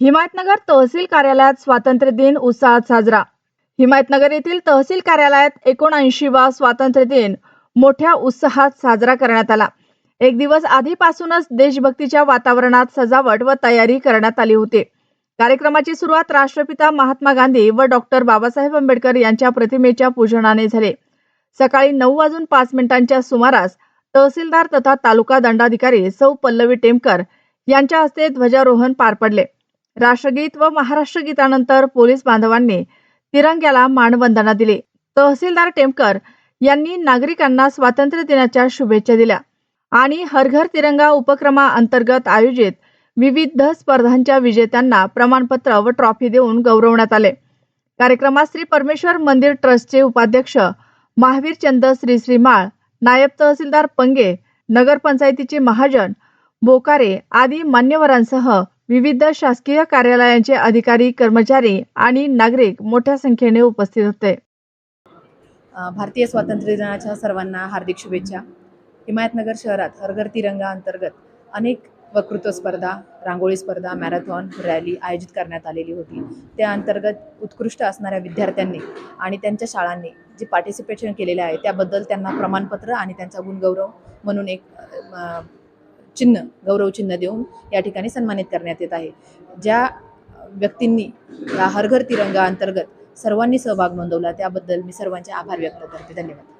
हिमायतनगर तहसील कार्यालयात स्वातंत्र्य दिन उत्साहात साजरा. हिमायतनगर येथील तहसील कार्यालयात एकोणऐंशी वा स्वातंत्र्य दिन मोठ्या उत्साहात साजरा करण्यात आला. एक दिवस आधीपासूनच देशभक्तीच्या वातावरणात सजावट व तयारी करण्यात आली होती. कार्यक्रमाची सुरुवात राष्ट्रपिता महात्मा गांधी व डॉक्टर बाबासाहेब आंबेडकर यांच्या प्रतिमेच्या पूजनाने झाले. सकाळी नऊ वाजून पाच मिनिटांच्या सुमारास तहसीलदार तथा तालुका दंडाधिकारी सौ पल्लवी टेमकर यांच्या हस्ते ध्वजारोहण पार पडले. राष्ट्रगीत व महाराष्ट्र गीतानंतर पोलीस बांधवांनी तिरंग्याला मानवंदना दिली. तहसीलदार टेमकर यांनी नागरिकांना स्वातंत्र्य दिनाच्या शुभेच्छा दिल्या आणि हरघर तिरंगा तिरंगा उपक्रमाअंतर्गत आयोजित विविध स्पर्धांच्या विजेत्यांना प्रमाणपत्र व ट्रॉफी देऊन गौरवण्यात आले. कार्यक्रमात श्री परमेश्वर मंदिर ट्रस्टचे उपाध्यक्ष महावीर चंद श्री श्रीमाळ नायब तहसीलदार पंगे नगरपंचायतीचे महाजन बोकारे आदी मान्यवरांसह विविध शासकीय कार्यालयांचे अधिकारी कर्मचारी आणि नागरिक मोठ्या संख्येने उपस्थित होते. भारतीय स्वातंत्र्य दिनाच्या सर्वांना हार्दिक शुभेच्छा. हिमायतनगर शहरात हरघर तिरंगा अंतर्गत अनेक वक्तृत्व स्पर्धा रांगोळी स्पर्धा मॅरेथॉन रॅली आयोजित करण्यात आलेली होती. त्या अंतर्गत उत्कृष्ट असणाऱ्या विद्यार्थ्यांनी आणि त्यांच्या शाळांनी जे पार्टिसिपेशन केलेले आहे त्याबद्दल त्यांना प्रमाणपत्र आणि त्यांचा गुणगौरव म्हणून एक चिन्ह गौरव चिन्ह देऊन या ठिकाणी सन्मानित करण्यात येत आहे. ज्या व्यक्तींनी या हरघर तिरंगा अंतर्गत सर्वांनी सहभाग नोंदवला त्याबद्दल मी सर्वांचे आभार व्यक्त करते. धन्यवाद.